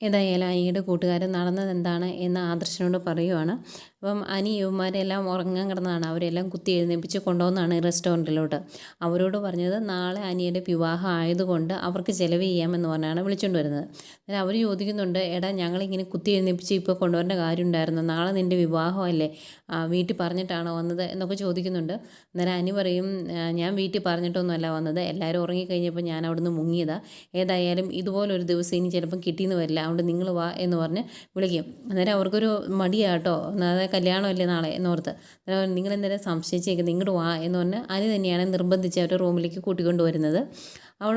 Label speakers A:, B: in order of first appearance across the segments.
A: ഏതായാലും അനിയുടെ കൂട്ടുകാരൻ നടന്നത് എന്താണ് എന്ന് ആദർശനോട് പറയുവാണ്. അപ്പം അനി യുവമാരെല്ലാം ഉറങ്ങാൻ കിടന്നതാണ്. അവരെല്ലാം കുത്തി എഴുന്നേപ്പിച്ച് കൊണ്ടുവന്നാണ് റെസ്റ്റോറന്റിലോട്ട്. അവരോട് പറഞ്ഞത് നാളെ അനിയുടെ വിവാഹം ആയതുകൊണ്ട് അവർക്ക് ചിലവ് ചെയ്യാമെന്ന് പറഞ്ഞാണ് വിളിച്ചുകൊണ്ട് വരുന്നത്. എന്നാൽ അവർ ചോദിക്കുന്നുണ്ട് എടാ ഞങ്ങളിങ്ങനെ കുത്തി എഴുന്നേപ്പിച്ച് ഇപ്പോൾ കൊണ്ടുവരേണ്ട കാര്യം ഉണ്ടായിരുന്നു നാളെ നിന്റെ വിവാഹമല്ലേ? വീട്ടിൽ പറഞ്ഞിട്ടാണോ വന്നത്? എന്നൊക്കെ ചോദിക്കുന്നുണ്ട്. അന്നേരം അനി പറയും ഞാൻ വീട്ടിൽ പറഞ്ഞിട്ടൊന്നുമല്ല വന്നത്. എല്ലാവരും ഉറങ്ങിക്കഴിഞ്ഞപ്പോൾ ഞാൻ അവിടുന്ന് മുങ്ങിയതാണ് ഏതായാലും ഇതുപോലൊരു ദിവസം ഇനി ചിലപ്പം കിട്ടിയെന്ന് വരില്ല. അതുകൊണ്ട് നിങ്ങൾ വാ എന്ന് പറഞ്ഞ് വിളിക്കും. അന്നേരം അവർക്കൊരു മടിയാട്ടോ അതായത് കല്യാണമല്ലേ നാളെ എന്നോർത്ത്. അന്നേരം നിങ്ങളെന്തേലും സംശയിച്ചേക്കുന്നത് ഇങ്ങോട്ട് വാ എന്ന് പറഞ്ഞ് അനു തന്നെയാണ് നിർബന്ധിച്ച് അവരുടെ റൂമിലേക്ക് കൂട്ടിക്കൊണ്ട് വരുന്നത്. അവൾ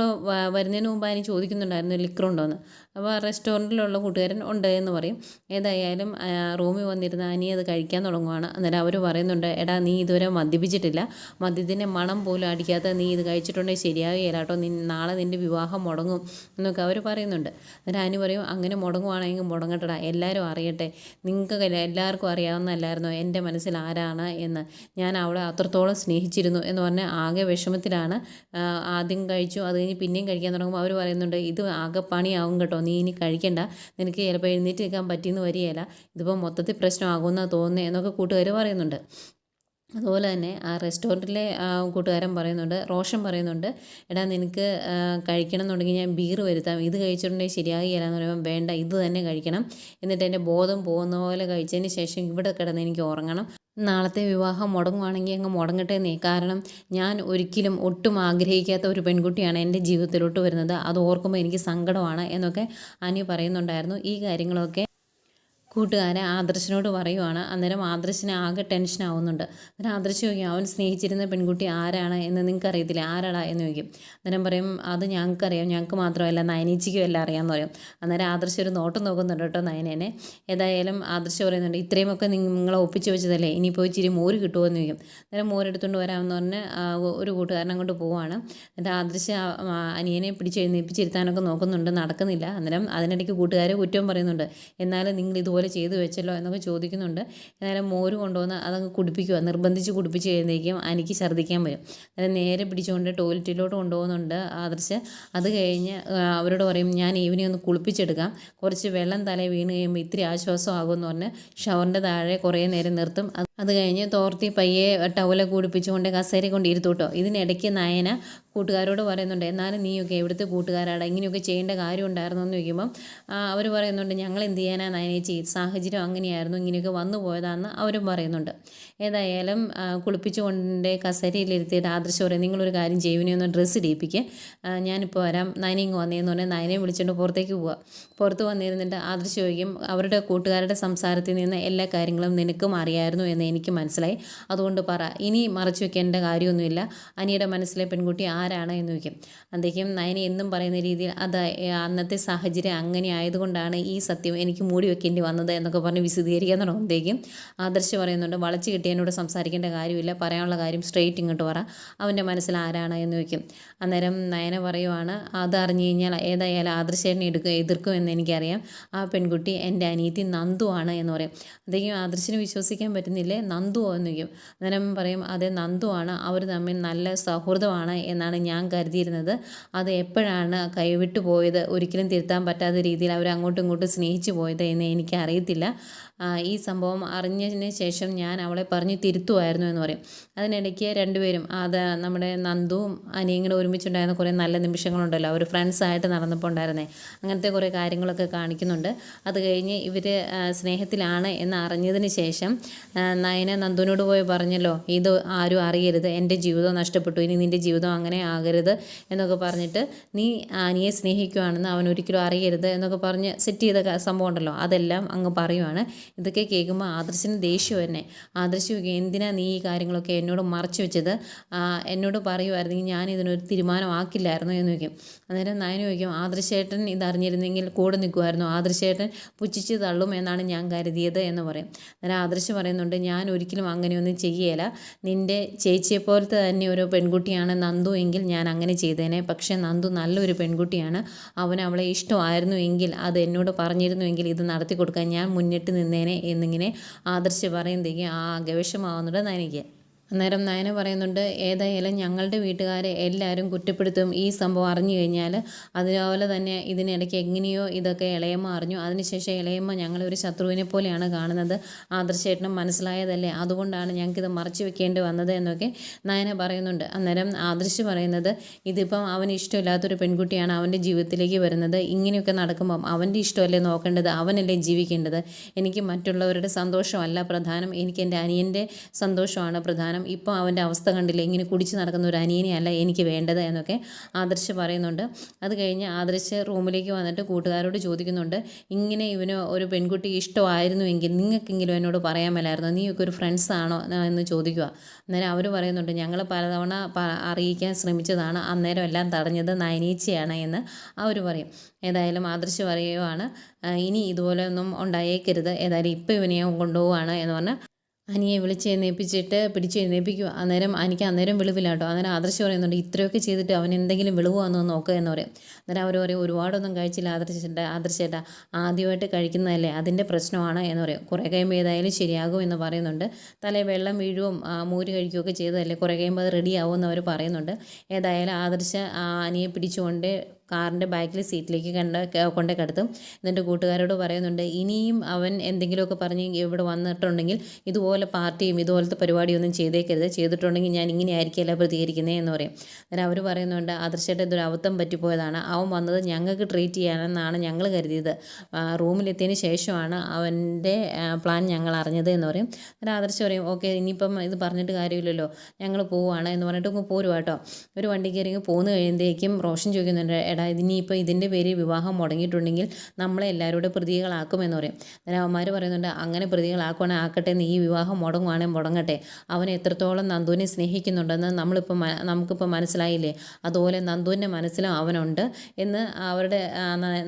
A: വരുന്നതിന് മുമ്പ് അതിന് ചോദിക്കുന്നുണ്ടായിരുന്നു ലിക്കർ ഉണ്ടോയെന്ന് അപ്പോൾ റെസ്റ്റോറന്റിലുള്ള കൂട്ടുകാരൻ ഉണ്ട് എന്ന് പറയും. ഏതായാലും റൂമിൽ വന്നിരുന്ന അനി അത് കഴിക്കാൻ തുടങ്ങുവാണ്. അന്നേരം അവർ പറയുന്നുണ്ട് എടാ നീ ഇതുവരെ മദ്യപിച്ചിട്ടില്ല. മദ്യത്തിന്റെ മണം പോലും അടിക്കാത്ത നീ ഇത് കഴിച്ചിട്ടുണ്ടെങ്കിൽ ശരിയാകുകയില്ല കേട്ടോ. നീ നാളെ നിന്റെ വിവാഹം മുടങ്ങും. എന്നൊക്കെ അവർ പറയുന്നുണ്ട്. അന്നേരം അനി പറയും അങ്ങനെ മുടങ്ങുവാണെങ്കിൽ മുടങ്ങട്ടടാ. എല്ലാവരും അറിയട്ടെ. നിങ്ങൾക്ക് എല്ലാവർക്കും അറിയാവുന്നതല്ലായിരുന്നോ? എന്റെ മനസ്സിൽ ആരാണ് എന്ന്. ഞാൻ അവളെ അത്രത്തോളം സ്നേഹിച്ചിരുന്നു എന്ന് പറഞ്ഞാൽ ആകെ വിഷമത്തിലാണ് ആദ്യം കഴിച്ചു അത് കഴിഞ്ഞ് പിന്നെയും കഴിക്കാൻ തുടങ്ങുമ്പോൾ അവർ പറയുന്നുണ്ട് ഇത് ആകെ പണിയാവും കേട്ടോ നീ ഇനി കഴിക്കണ്ട. നിനക്ക് ചിലപ്പോൾ എഴുന്നേറ്റ് നിൽക്കാൻ പറ്റിയെന്ന് വരികയില്ല. ഇതിപ്പോൾ മൊത്തത്തിൽ പ്രശ്നമാകുമെന്നാണ് തോന്നുന്നത് എന്നൊക്കെ കൂട്ടുകാർ പറയുന്നുണ്ട്. അതുപോലെ തന്നെ ആ റെസ്റ്റോറന്റിലെ കൂട്ടുകാരൻ പറയുന്നുണ്ട് റോഷൻ പറയുന്നുണ്ട് എടാ നിനക്ക് കഴിക്കണം എന്നുണ്ടെങ്കിൽ ഞാൻ ബീർ വരുത്താം. ഇത് കഴിച്ചിട്ടുണ്ടെങ്കിൽ ശരിയാകുകയില്ല എന്ന് പറയുമ്പോൾ വേണ്ട ഇത് തന്നെ കഴിക്കണം. എന്നിട്ട് എന്റെ ബോധം പോകുന്ന പോലെ കഴിച്ചതിന് ശേഷം ഇവിടെ കിടന്ന് എനിക്ക് ഉറങ്ങണം. നാളത്തെ വിവാഹം മുടങ്ങുവാണെങ്കിൽ അങ്ങ് മുടങ്ങട്ടെ നീ കാരണം ഞാൻ ഒരിക്കലും ഒട്ടും ആഗ്രഹിക്കാത്ത ഒരു പെൺകുട്ടിയാണ് എന്റെ ജീവിതത്തിലോട്ട് വരുന്നത്. അത് ഓർക്കുമ്പോൾ എനിക്ക് സങ്കടമാണ് എന്നൊക്കെ അനി പറയുന്നുണ്ടായിരുന്നു. ഈ കാര്യങ്ങളൊക്കെ കൂട്ടുകാരെ ആദർശനോട് പറയുവാണ്. അന്നേരം ആദർശന് ആകെ ടെൻഷൻ ആവുന്നുണ്ട്. അന്നേരം ആദർശ് ചോദിക്കും അവൻ സ്നേഹിച്ചിരുന്ന പെൺകുട്ടി ആരാണ് എന്ന് നിങ്ങൾക്ക് അറിയത്തില്ല ആരാടാ? എന്ന് ചോദിക്കും. അന്നേരം പറയും അത് ഞങ്ങൾക്കറിയാം. ഞങ്ങൾക്ക് മാത്രമല്ല നയനീച്ചിക്കും എല്ലാം അറിയാമെന്ന് പറയും. അന്നേരം ആദർശ് ഒരു നോട്ടം നോക്കുന്നുണ്ട് കേട്ടോ നയനേനെ. ഏതായാലും ആദർശ് പറയുന്നുണ്ട് ഇത്രയുമൊക്കെ നിങ്ങളെ ഒപ്പിച്ച് വെച്ചതല്ലേ? ഇനി പോയി ഇച്ചിരി മോര് കിട്ടുമോ എന്ന് ചോദിക്കും. അന്നേരം മോരെടുത്തുകൊണ്ട് വരാമെന്ന് പറഞ്ഞ് ഒരു കൂട്ടുകാരൻ അങ്ങോട്ട് പോവാണ്. എന്നിട്ട് ആദർശ് അനിയനെ പിടിച്ച് എഴുന്നേപ്പിച്ചിരുത്താനൊക്കെ നോക്കുന്നുണ്ട്. നടക്കുന്നില്ല. അന്നേരം അതിനിടയ്ക്ക് കൂട്ടുകാരെ കുറ്റം പറയുന്നുണ്ട്. എന്നാലും നിങ്ങൾ ഇതുപോലെ ചെയ്തു വെച്ചല്ലോ എന്നൊക്കെ ചോദിക്കുന്നുണ്ട്. എന്നാലും മോര് കൊണ്ടുവന്ന് അതങ്ങ് കുടിപ്പിക്കുക നിർബന്ധിച്ച് കുടിപ്പിച്ച് കഴിയുമ്പോഴേക്കും എനിക്ക് ഛർദ്ദിക്കാൻ വരും. അന്നേരം നേരെ പിടിച്ചുകൊണ്ട് ടോയ്ലറ്റിലോട്ട് കൊണ്ടുപോകുന്നുണ്ട് ആദർശ്. അത് കഴിഞ്ഞ് അവരോട് പറയും ഞാൻ ഈവനിങ് ഒന്ന് കുളിപ്പിച്ചെടുക്കാം. കുറച്ച് വെള്ളം തല വീണ് കഴിയുമ്പോൾ ഇത്തിരി ആശ്വാസമാകുമെന്ന് പറഞ്ഞ് ഷവറിന്റെ താഴെ കുറേ നേരം നിർത്തും. അത് കഴിഞ്ഞ് തോർത്തി പയ്യെ ടവല കൂടിപ്പിച്ചുകൊണ്ട് കസേര കൊണ്ട് ഇരുത്തൂട്ടോ ഇതിനിടയ്ക്ക് നയന കൂട്ടുകാരോട് പറയുന്നുണ്ട് എന്നാലും നീയൊക്കെ എവിടുത്തെ കൂട്ടുകാരാണ് ഇങ്ങനെയൊക്കെ ചെയ്യേണ്ട കാര്യം ഉണ്ടായിരുന്നു എന്ന് ചോദിക്കുമ്പം അവർ പറയുന്നുണ്ട് ഞങ്ങൾ എന്ത് ചെയ്യാനാ നയനേച്ചി? സാഹചര്യം അങ്ങനെയായിരുന്നു ഇങ്ങനെയൊക്കെ വന്നു പോയതാണെന്ന് അവരും പറയുന്നുണ്ട്. ഏതായാലും കുളിപ്പിച്ചുകൊണ്ട് കസേരയിലിരുത്തിയിട്ട് ആദർശം പറയും നിങ്ങളൊരു കാര്യം ചെയ്യുവിനെ ഒന്ന് ഡ്രസ്സ് ഇടിയിപ്പിക്കുക ഞാനിപ്പോൾ വരാം. നയനിങ് വന്നേന്ന് പറഞ്ഞാൽ നയനെ വിളിച്ചുകൊണ്ട് പുറത്തേക്ക് പോവുക പുറത്ത് വന്നിരുന്നിട്ട് ആദർശം ചോദിക്കും അവരുടെ കൂട്ടുകാരുടെ സംസാരത്തിൽ നിന്ന് എല്ലാ കാര്യങ്ങളും നിനക്കും അറിയായിരുന്നു എന്ന് എനിക്ക് മനസ്സിലായി. അതുകൊണ്ട് പറ ഇനി മറച്ചു വെക്കേണ്ട കാര്യമൊന്നുമില്ല. അനിയുടെ മനസ്സിലെ പെൺകുട്ടി ആരാണ് എന്ന് ചോദിക്കും. അദ്ദേഹം നയന എന്നും പറയുന്ന രീതിയിൽ അത് അന്നത്തെ സാഹചര്യം അങ്ങനെ ആയതുകൊണ്ടാണ് ഈ സത്യം എനിക്ക് മൂടി വെക്കേണ്ടി വന്നത് എന്നൊക്കെ പറഞ്ഞ് വിശദീകരിക്കാൻ തുടങ്ങുമ്പോഴേക്കും ആദർശ് പറയുന്നുണ്ട് വളച്ച് കിട്ടിയതിനോട് സംസാരിക്കേണ്ട കാര്യമില്ല പറയാനുള്ള കാര്യം സ്ട്രെയിറ്റ് ഇങ്ങോട്ട് പറ. അവന്റെ മനസ്സിൽ ആരാണ് എന്ന് ചോദിക്കും. അന്നേരം നയന പറയുവാണ് അത് അറിഞ്ഞു കഴിഞ്ഞാൽ ഏതായാലും ആദർശേനെ എടുക്കുക എതിർക്കുമെന്ന് എനിക്കറിയാം. ആ പെൺകുട്ടി എന്റെ അനിയത്തി നന്ദു ആണ് എന്ന് പറയും. അദ്ദേഹം ആദർശിന് വിശ്വസിക്കാൻ പറ്റുന്നില്ലേ? നന്ദുവോ എന്ന് ചോദിക്കും. അന്നേരം പറയും അതെ നന്ദു ആണ്. അവർ തമ്മിൽ നല്ല സൗഹൃദമാണ് എന്നാണ് ഞാൻ കരുതിയിരുന്നത്. അത് എപ്പോഴാണ് കൈവിട്ടു പോയത് ഒരിക്കലും തിരുത്താൻ പറ്റാത്ത രീതിയിൽ അവർ അങ്ങോട്ടും ഇങ്ങോട്ടും സ്നേഹിച്ചു പോയത് എന്ന് എനിക്കറിയത്തില്ല. ഈ സംഭവം അറിഞ്ഞതിന് ശേഷം ഞാൻ അവളെ പറഞ്ഞ് തിരുത്തുമായിരുന്നു എന്ന് പറയും. അതിനിടയ്ക്ക് രണ്ടുപേരും അത് നമ്മുടെ നന്ദുവും അനിയും കൂടെ ഒരുമിച്ചുണ്ടായിരുന്ന കുറേ നല്ല നിമിഷങ്ങളുണ്ടല്ലോ. അവർ ഫ്രണ്ട്സായിട്ട് നടന്നപ്പോൾ ഉണ്ടായിരുന്നേ. അങ്ങനത്തെ കുറേ കാര്യങ്ങളൊക്കെ കാണിക്കുന്നുണ്ട്. അത് കഴിഞ്ഞ് ഇവർ സ്നേഹത്തിലാണ് എന്ന് അറിഞ്ഞതിന് ശേഷം നയന നന്ദുവിനോട് പോയി പറഞ്ഞല്ലോ ഇത് ആരും അറിയരുത്. എന്റെ ജീവിതം നഷ്ടപ്പെട്ടു. ഇനി നിന്റെ ജീവിതം അങ്ങനെ ആകരുത് എന്നൊക്കെ പറഞ്ഞിട്ട് നീ അനിയെ സ്നേഹിക്കുവാണെന്ന് അവൻ ഒരിക്കലും അറിയരുത് എന്നൊക്കെ പറഞ്ഞ് സെറ്റ് ചെയ്ത സംഭവം ഉണ്ടല്ലോ. അതെല്ലാം അങ്ങ് പറയുവാണ്. ഇതൊക്കെ കേൾക്കുമ്പോൾ ആദർശിന് ദേഷ്യം തന്നെ ആദർശ് എന്തിനാ നീ ഈ കാര്യങ്ങളൊക്കെ എന്നോട് മറച്ചു വെച്ചത്? എന്നോട് പറയുമായിരുന്നെങ്കിൽ ഞാൻ ഇതിനൊരു തീരുമാനമാക്കില്ലായിരുന്നു എന്ന് ചോദിക്കും. അന്നേരം നയന് ചോദിക്കും ആദർശേട്ടൻ ഇതറിഞ്ഞിരുന്നെങ്കിൽ കൂടെ നിൽക്കുമായിരുന്നു. ആദർശേട്ടൻ പുച്ഛിച്ച് തള്ളും എന്നാണ് ഞാൻ കരുതിയത് എന്ന് പറയും. അന്നേരം ആദർശ് പറയുന്നുണ്ട് ഞാൻ ഒരിക്കലും അങ്ങനെയൊന്നും ചെയ്യേല. നിന്റെ ചേച്ചിയെ പോലത്തെ തന്നെ ഒരു പെൺകുട്ടിയാണ് നന്ദു എങ്കിൽ ഞാൻ അങ്ങനെ ചെയ്തേനെ. പക്ഷേ നന്ദു നല്ലൊരു പെൺകുട്ടിയാണ്. അവൻ അവളെ ഇഷ്ടമായിരുന്നു എങ്കിൽ അത് എന്നോട് പറഞ്ഞിരുന്നു എങ്കിൽ ഇത് നടത്തി കൊടുക്കാൻ ഞാൻ മുന്നിട്ട് നിന്നേനെ എന്നിങ്ങനെ ആദർശ് പറയുന്നതെങ്കിൽ ആ ഗവേഷമാവുന്നുണ്ട് നനിക്ക് അന്നേരം നയന പറയുന്നുണ്ട് ഏതായാലും ഞങ്ങളുടെ വീട്ടുകാരെ എല്ലാവരും കുറ്റപ്പെടുത്തും. ഈ സംഭവം അറിഞ്ഞു കഴിഞ്ഞാൽ അതുപോലെ തന്നെ ഇതിനിടയ്ക്ക് എങ്ങനെയോ ഇതൊക്കെ ഇളയമ്മ അറിഞ്ഞു. അതിനുശേഷം ഇളയമ്മ ഞങ്ങളൊരു ശത്രുവിനെ പോലെയാണ് കാണുന്നത്. ആദർശേട്ടനും മനസ്സിലായതല്ലേ? അതുകൊണ്ടാണ് ഞങ്ങൾക്കിത് മറച്ചു വെക്കേണ്ടി വന്നത് എന്നൊക്കെ നയന പറയുന്നുണ്ട്. അന്നേരം ആദർശ് പറയുന്നത് ഇതിപ്പം അവന് ഇഷ്ടമില്ലാത്തൊരു പെൺകുട്ടിയാണ് അവന്റെ ജീവിതത്തിലേക്ക് വരുന്നത്. ഇങ്ങനെയൊക്കെ നടക്കുമ്പം അവന്റെ ഇഷ്ടമല്ലേ നോക്കേണ്ടത്? അവനല്ലേ ജീവിക്കേണ്ടത്? എനിക്ക് മറ്റുള്ളവരുടെ സന്തോഷമല്ല പ്രധാനം. എനിക്ക് എന്റെ അനിയന്റെ സന്തോഷമാണ് പ്രധാനം. കാരണം ഇപ്പോൾ അവന്റെ അവസ്ഥ കണ്ടില്ലേ ഇങ്ങനെ കുടിച്ച് നടക്കുന്ന ഒരു അനിയനെയല്ല എനിക്ക് വേണ്ടത് എന്നൊക്കെ ആദർശ് പറയുന്നുണ്ട്. അത് കഴിഞ്ഞ് ആദർശ് റൂമിലേക്ക് വന്നിട്ട് കൂട്ടുകാരോട് ചോദിക്കുന്നുണ്ട് ഇങ്ങനെ ഇവന് ഒരു പെൺകുട്ടി ഇഷ്ടമായിരുന്നുവെങ്കിൽ നിങ്ങൾക്കെങ്കിലും എന്നോട് പറയാൻ മേലായിരുന്നു? നീയൊക്കെ ഒരു ഫ്രണ്ട്സ് ആണോ? എന്ന് ചോദിക്കുക. അന്നേരം അവർ പറയുന്നുണ്ട് ഞങ്ങൾ പലതവണ അറിയിക്കാൻ ശ്രമിച്ചതാണ് അന്നേരം എല്ലാം തടഞ്ഞത് നയനീച്ചയാണ് എന്ന് അവർ പറയും. ഏതായാലും ആദർശ് പറയുവാണ് ഇനി ഇതുപോലെ ഒന്നും ഉണ്ടായേക്കരുത് ഏതായാലും ഇപ്പോൾ ഇവനെ കൊണ്ടുപോവാണ് എന്ന് പറഞ്ഞാൽ അനിയെ വിളിച്ച് എഴുന്നേൽപ്പിച്ചിട്ട് പിടിച്ച് എഴുന്നേൽപ്പിക്കുക അന്നേരം അനിക്ക് അന്നേരം വിളിവില്ല കേട്ടോ. അന്നേരം ആദർശ് പറയുന്നുണ്ട് ഇത്രയൊക്കെ ചെയ്തിട്ട് അവൻ എന്തെങ്കിലും വിളിവ് വന്നോ നോക്കുക എന്ന് പറയും. അന്നേരം അവർ പറയും ഒരുപാടൊന്നും കഴിച്ചില്ല ആദർശേട്ട ആദർശേട്ട ആദ്യമായിട്ട് കഴിക്കുന്നതല്ലേ അതിന്റെ പ്രശ്നമാണ് എന്ന് പറയും. കുറേ കഴിയുമ്പോൾ ഏതായാലും ശരിയാകും എന്ന് പറയുന്നുണ്ട്. തലേ വെള്ളം വീഴുവും മൂര് കഴിക്കുകയൊക്കെ ചെയ്തതല്ലേ കുറേ കഴിയുമ്പോൾ അത് റെഡി ആവുമെന്ന് അവർ പറയുന്നുണ്ട്. ഏതായാലും ആദർശ അനിയെ പിടിച്ചുകൊണ്ട് കാറിന്റെ ബാക്കിൽ സീറ്റിലേക്ക് കണ്ട കൊണ്ടേ കിടത്തും. എന്നിട്ട് കൂട്ടുകാരോട് പറയുന്നുണ്ട് ഇനിയും അവൻ എന്തെങ്കിലുമൊക്കെ പറഞ്ഞ് ഇവിടെ വന്നിട്ടുണ്ടെങ്കിൽ ഇതുപോലെ പാർട്ടിയും ഇതുപോലത്തെ പരിപാടിയൊന്നും ചെയ്തേക്കരുത്. ചെയ്തിട്ടുണ്ടെങ്കിൽ ഞാൻ ഇങ്ങനെ ആയിരിക്കില്ല പ്രതികരിക്കുന്നത് എന്ന് പറയും. അന്നേരം അവർ പറയുന്നുണ്ട് ആദർശയുടെ ഇതൊരു അബദ്ധം പറ്റിപ്പോയതാണ്. അവൻ വന്നത് ഞങ്ങൾക്ക് ട്രീറ്റ് ചെയ്യാനെന്നാണ് ഞങ്ങൾ കരുതിയത്. റൂമിലെത്തിയതിന് ശേഷമാണ് അവന്റെ പ്ലാൻ ഞങ്ങൾ അറിഞ്ഞത് എന്ന് പറയും. അന്നേരം ആദർശം പറയും ഓക്കെ ഇനിയിപ്പം ഇത് പറഞ്ഞിട്ട് കാര്യമില്ലല്ലോ. ഞങ്ങൾ പോവുകയാണ് എന്ന് പറഞ്ഞിട്ട് പോരുവാട്ടോ ഒരു വണ്ടി കയറി പോന്നു കഴിയുമ്പോഴേക്കും റോഷൻ ചോദിക്കുന്നുണ്ട് എടാ ഇതിനിപ്പോൾ ഇതിന്റെ പേര് വിവാഹം മുടങ്ങിയിട്ടുണ്ടെങ്കിൽ നമ്മളെ എല്ലാവരോടും പ്രതികളാക്കുമെന്ന് പറയും. അന്നേരം അവന്മാർ പറയുന്നുണ്ട് അങ്ങനെ പ്രതികളാക്കുവാണെങ്കിൽ ആക്കട്ടെ നീ ഈ വിവാഹം മുടങ്ങുവാണെങ്കിൽ മുടങ്ങട്ടെ. അവൻ എത്രത്തോളം നന്ദുവിനെ സ്നേഹിക്കുന്നുണ്ടെന്ന് നമ്മളിപ്പോൾ നമുക്കിപ്പോൾ മനസ്സിലായില്ലേ? അതുപോലെ നന്ദുവിന്റെ മനസ്സിലും അവനുണ്ട് എന്ന് അവരുടെ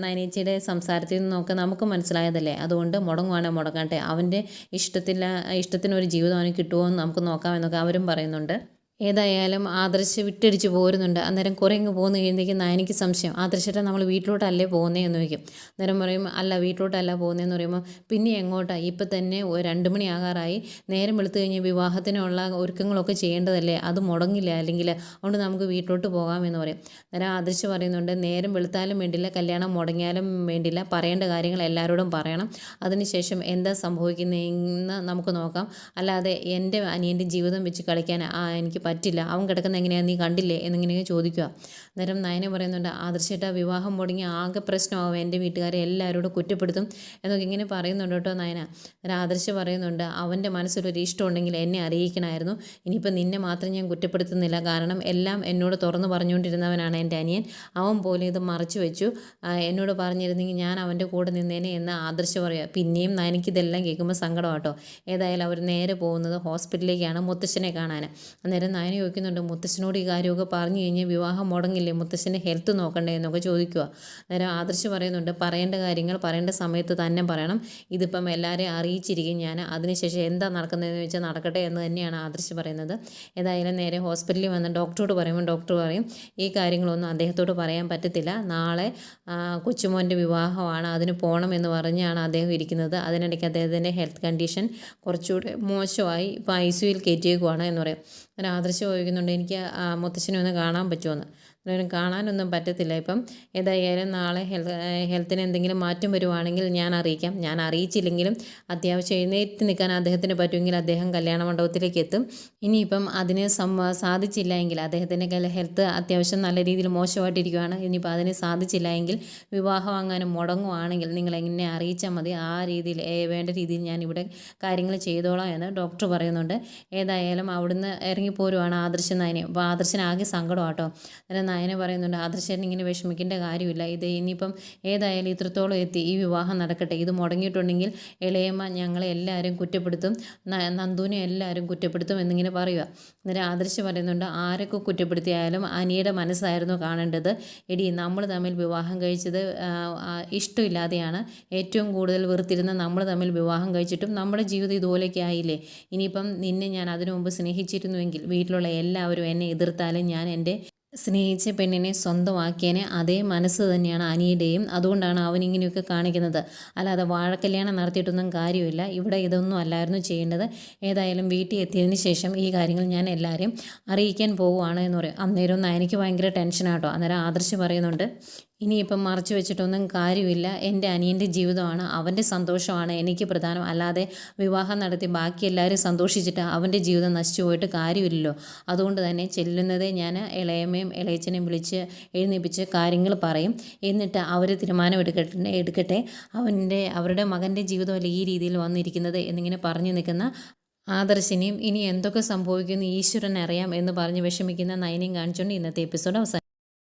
A: നയനേച്ചിയുടെ സംസാരത്തിൽ നിന്നൊക്കെ നമുക്ക് മനസ്സിലായതല്ലേ? അതുകൊണ്ട് മുടങ്ങുവാണെങ്കിൽ മുടങ്ങട്ടെ. അവന്റെ ഇഷ്ടത്തില്ല ഇഷ്ടത്തിനൊരു ജീവിതം അവന് കിട്ടുമോ എന്ന് നമുക്ക് നോക്കാമെന്നൊക്കെ അവരും പറയുന്നുണ്ട്. ഏതായാലും ആദർശ് വിട്ടടിച്ച് പോരുന്നുണ്ട്. അന്നേരം കുറേ ഇങ്ങ് പോകുന്ന കഴിയുമ്പോഴേക്കും നാനിക്ക് സംശയം. ആദർശേട്ടാ നമ്മൾ വീട്ടിലോട്ടല്ലേ പോകുന്നതെന്ന് ചോദിക്കും. അന്നേരം പറയും അല്ല വീട്ടിലോട്ടല്ല പോകുന്നതെന്ന് പറയുമ്പോൾ പിന്നെ എങ്ങോട്ടാണ് ഇപ്പം തന്നെ രണ്ട് മണി ആകാറായി. നേരം വെളുത്തു കഴിഞ്ഞ് വിവാഹത്തിനുള്ള ഒരുക്കങ്ങളൊക്കെ ചെയ്യേണ്ടതല്ലേ? അത് മുടങ്ങില്ല? അല്ലെങ്കിൽ അതുകൊണ്ട് നമുക്ക് വീട്ടിലോട്ട് പോകാമെന്ന് പറയും. അന്നേരം ആദർശ് പറയുന്നുണ്ട് നേരം വെളുത്താലും വേണ്ടില്ല കല്യാണം മുടങ്ങിയാലും വേണ്ടില്ല. പറയേണ്ട കാര്യങ്ങൾ എല്ലാവരോടും പറയണം. അതിനുശേഷം എന്താ സംഭവിക്കുന്നതെന്ന് നമുക്ക് നോക്കാം. അല്ലാതെ എന്റെ അനിയന്റെ ജീവിതം വെച്ച് കളിക്കാൻ എനിക്ക് പറ്റില്ല. അവൻ കിടക്കുന്ന എങ്ങനെയാണ് നീ കണ്ടില്ലേ? എന്നിങ്ങനെ ചോദിക്കുക. അന്നേരം നയന പറയുന്നുണ്ട് ആദർശേട്ടാ വിവാഹം മുടങ്ങി ആകെ പ്രശ്നമാവും. എന്റെ വീട്ടുകാരെ എല്ലാവരോടും കുറ്റപ്പെടുത്തും. എന്നൊക്കെ ഇങ്ങനെ പറയുന്നുണ്ട് കേട്ടോ നയന. അന്നേരം ആദർശ് പറയുന്നുണ്ട് അവന്റെ മനസ്സിലൊരു ഇഷ്ടം ഉണ്ടെങ്കിൽ എന്നെ അറിയിക്കണമായിരുന്നു ഇനിയിപ്പോൾ നിന്നെ മാത്രം ഞാൻ കുറ്റപ്പെടുത്തുന്നില്ല. കാരണം എല്ലാം എന്നോട് തുറന്നു പറഞ്ഞുകൊണ്ടിരുന്നവനാണ് എന്റെ അനിയൻ. അവൻ പോലും ഇത് മറച്ചു വെച്ചു. എന്നോട് പറഞ്ഞിരുന്നെങ്കിൽ ഞാൻ അവന്റെ കൂടെ നിന്നേനെ എന്ന് ആദർശ പറയുക പിന്നെയും നയനിക്കിതെല്ലാം കേൾക്കുമ്പോൾ സങ്കടമാട്ടോ ഏതായാലും അവർ നേരെ പോകുന്നത് ഹോസ്പിറ്റലിലേക്കാണ് മുത്തശ്ശനെ കാണാൻ അന്നേരം നയന ചോദിക്കുന്നുണ്ട് മുത്തശ്ശനോട് ഈ കാര്യമൊക്കെ പറഞ്ഞു കഴിഞ്ഞാൽ വിവാഹം മുടങ്ങില്ലേ മുത്തശ്ശന്റെ ഹെൽത്ത് നോക്കണ്ടേ എന്നൊക്കെ ചോദിക്കുക അന്നേരം ആദർശ് പറയുന്നുണ്ട് പറയേണ്ട കാര്യങ്ങൾ പറയേണ്ട സമയത്ത് തന്നെ പറയണം. ഇതിപ്പം എല്ലാവരെയും അറിയിച്ചിരിക്കും ഞാൻ. അതിനുശേഷം എന്താ നടക്കുന്നതെന്ന് വെച്ചാൽ നടക്കട്ടെ എന്ന് തന്നെയാണ് ആദർശ് പറയുന്നത്. ഏതായാലും നേരെ ഹോസ്പിറ്റലിൽ വന്ന് ഡോക്ടറോട് പറയുമ്പോൾ ഡോക്ടർ പറയും ഈ കാര്യങ്ങളൊന്നും അദ്ദേഹത്തോട് പറയാൻ പറ്റത്തില്ല. നാളെ കൊച്ചുമോന്റെ വിവാഹമാണ്. അതിന് പോകണം എന്ന് പറഞ്ഞാണ് അദ്ദേഹം ഇരിക്കുന്നത്. അതിനിടയ്ക്ക് അദ്ദേഹത്തിന്റെ ഹെൽത്ത് കണ്ടീഷൻ കുറച്ചുകൂടെ മോശമായി ഇപ്പോൾ ഐ സിയുയിൽ കയറ്റിയേക്കുവാണ് എന്ന് പറയും. അങ്ങനെ ആദർശം ചോദിക്കുന്നുണ്ട് എനിക്ക് മുത്തശ്ശനെ ഒന്ന് കാണാൻ പറ്റുമോ? എന്തായാലും കാണാനൊന്നും പറ്റത്തില്ല. ഇപ്പം ഏതായാലും നാളെ ഹെൽത്ത് ഹെൽത്തിന് എന്തെങ്കിലും മാറ്റം വരുവാണെങ്കിൽ ഞാൻ അറിയിക്കാം. ഞാൻ അറിയിച്ചില്ലെങ്കിലും അത്യാവശ്യം എഴുന്നേറ്റ് നിൽക്കാൻ അദ്ദേഹത്തിന് പറ്റുമെങ്കിൽ അദ്ദേഹം കല്യാണ മണ്ഡപത്തിലേക്ക് എത്തും. ഇനിയിപ്പം അതിന് സാധിച്ചില്ല എങ്കിൽ അദ്ദേഹത്തിന്റെ ഹെൽത്ത് അത്യാവശ്യം നല്ല രീതിയിൽ മോശമായിട്ടിരിക്കുകയാണ് ഇനിയിപ്പോൾ അതിന് സാധിച്ചില്ല എങ്കിൽ വിവാഹം അങ്ങനെ മുടങ്ങുവാണെങ്കിൽ നിങ്ങൾ എങ്ങനെ അറിയിച്ചാൽ മതി. ആ രീതിയിൽ വേണ്ട രീതിയിൽ ഞാൻ ഇവിടെ കാര്യങ്ങൾ ചെയ്തോളാം എന്ന് ഡോക്ടർ പറയുന്നുണ്ട്. ഏതായാലും അവിടുന്ന് ഇറങ്ങിപ്പോരുവാണ് ആദർശൻ നയനെ. അപ്പോൾ ആദർശനാകെ സങ്കടമാട്ടോ. അന്നേരം നയന പറയുന്നുണ്ട് ആദർശേട്ടൻ ഇങ്ങനെ വിഷമിക്കേണ്ട കാര്യമില്ല. ഇത് ഇനിയിപ്പം ഏതായാലും ഇത്രത്തോളം എത്തി ഈ വിവാഹം നടക്കട്ടെ. ഇത് മുടങ്ങിയിട്ടുണ്ടെങ്കിൽ ഇളയമ്മ ഞങ്ങളെ എല്ലാവരും കുറ്റപ്പെടുത്തും നന്ദുവിനെ എല്ലാവരും കുറ്റപ്പെടുത്തും എന്നിങ്ങനെ പറയുക. അന്നേരം ആദർശ് പറയുന്നുണ്ട് ആരൊക്കെ കുറ്റപ്പെടുത്തിയാലും അനിയുടെ മനസ്സായിരുന്നു കാണേണ്ടത്. എടി നമ്മൾ തമ്മിൽ വിവാഹം കഴിച്ചത് ഇഷ്ടമില്ലാതെയാണ്. ഏറ്റവും കൂടുതൽ വെറുത്തിരുന്ന നമ്മൾ തമ്മിൽ വിവാഹം കഴിച്ചിട്ടും നമ്മുടെ ജീവിതം ഇതുപോലെയൊക്കെ ആയില്ലേ? ഇനിയിപ്പം നിന്നെ ഞാൻ അതിനു മുമ്പ് സ്നേഹിച്ചിരുന്നുവെങ്കിൽ വീട്ടിലുള്ള എല്ലാവരും എന്നെ എതിർത്താലും ഞാൻ എന്റെ സ്നേഹിച്ച പെണ്ണിനെ സ്വന്തമാക്കിയതിനെ അതേ മനസ്സ് തന്നെയാണ് അനിയുടെയും. അതുകൊണ്ടാണ് അവൻ ഇങ്ങനെയൊക്കെ കാണിക്കുന്നത്. അല്ലാതെ വാഴക്കല്യാണം നടത്തിയിട്ടൊന്നും കാര്യമില്ല. ഇവിടെ ഇതൊന്നും അല്ലായിരുന്നു ചെയ്യേണ്ടത്. ഏതായാലും വീട്ടിൽ എത്തിയതിന് ശേഷം ഈ കാര്യങ്ങൾ ഞാൻ എല്ലാവരെയും അറിയിക്കാൻ പോവുകയാണ് എന്ന് പറയും. അന്നേരം ഒന്ന് എനിക്ക് ഭയങ്കര ടെൻഷനാട്ടോ അന്നേരം ആദർശ് പറയുന്നുണ്ട് ഇനിയിപ്പം മറച്ചു വെച്ചിട്ടൊന്നും കാര്യമില്ല. എന്റെ അനിയന്റെ ജീവിതമാണ് അവന്റെ സന്തോഷമാണ് എനിക്ക് പ്രധാനം. അല്ലാതെ വിവാഹം നടത്തി ബാക്കി എല്ലാവരും സന്തോഷിച്ചിട്ട് അവന്റെ ജീവിതം നശിച്ചു പോയിട്ട് കാര്യമില്ലല്ലോ. അതുകൊണ്ട് തന്നെ ചെല്ലുന്നതേ ഞാൻ ഇളയമ്മയും ഇളയച്ചനെയും വിളിച്ച് എഴുന്നേപ്പിച്ച് കാര്യങ്ങൾ പറയും. എന്നിട്ട് അവർ തീരുമാനം എടുക്കട്ടെ അവന്റെ അവരുടെ മകന്റെ ജീവിതമല്ല ഈ രീതിയിൽ വന്നിരിക്കുന്നത് എന്നിങ്ങനെ പറഞ്ഞു നിൽക്കുന്ന ആദർശിനെയും ഇനി എന്തൊക്കെ സംഭവിക്കുന്നു ഈശ്വരൻ അറിയാം എന്ന് പറഞ്ഞ് വിഷമിക്കുന്ന നയനെയും കാണിച്ചുകൊണ്ട് ഇന്നത്തെ എപ്പിസോഡ് അവസാനം